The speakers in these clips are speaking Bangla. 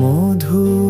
মধু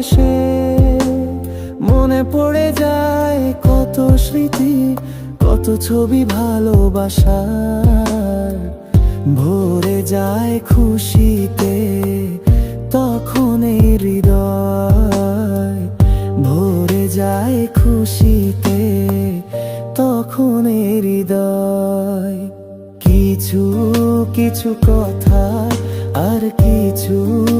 বেশে মনে পড়ে যায় কত স্মৃতি, কত ছবি ভালোবাসার। ভরে যায় খুশিতে, তখন এই হৃদয়। ভরে যায় খুশিতে, তখন এই হৃদয়। কিছু কিছু কথা আর কিছু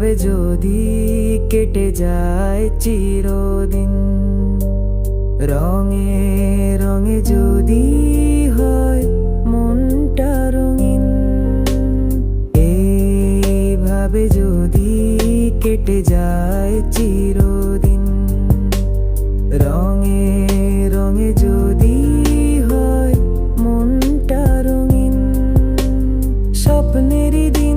এভাবে যদি কেটে যায় চিরদিন, রঙে রঙে যদি হয় মনটা রঙিন এইভাবে যদি কেটে যায় চিরদিন, রঙে রঙে যদি হয় মনটা রঙিন, স্বপ্নেরই দিন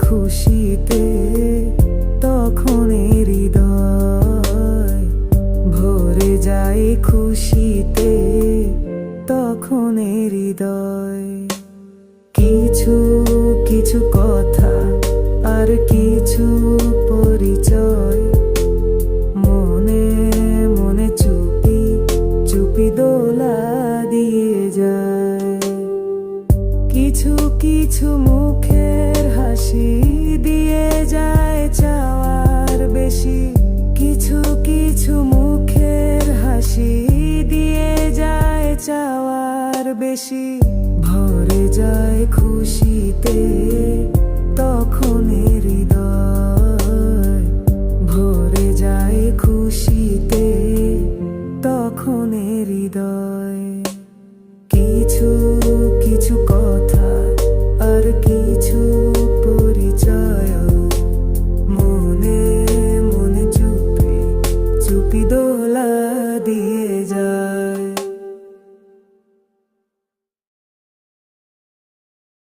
খুশিতে তখন হৃদয় ভরে যায় খুশিতে তখন হৃদয়। কিছু কিছু কথা বেশি ভরে যায় খুশিতে, তখন হৃদয় ভরে যায় খুশিতে, তখন হৃদয়। কিছু কিছু কথা আর কিছু পরিচয় মনে মনে চুপে, চুপি দোলা দিয়ে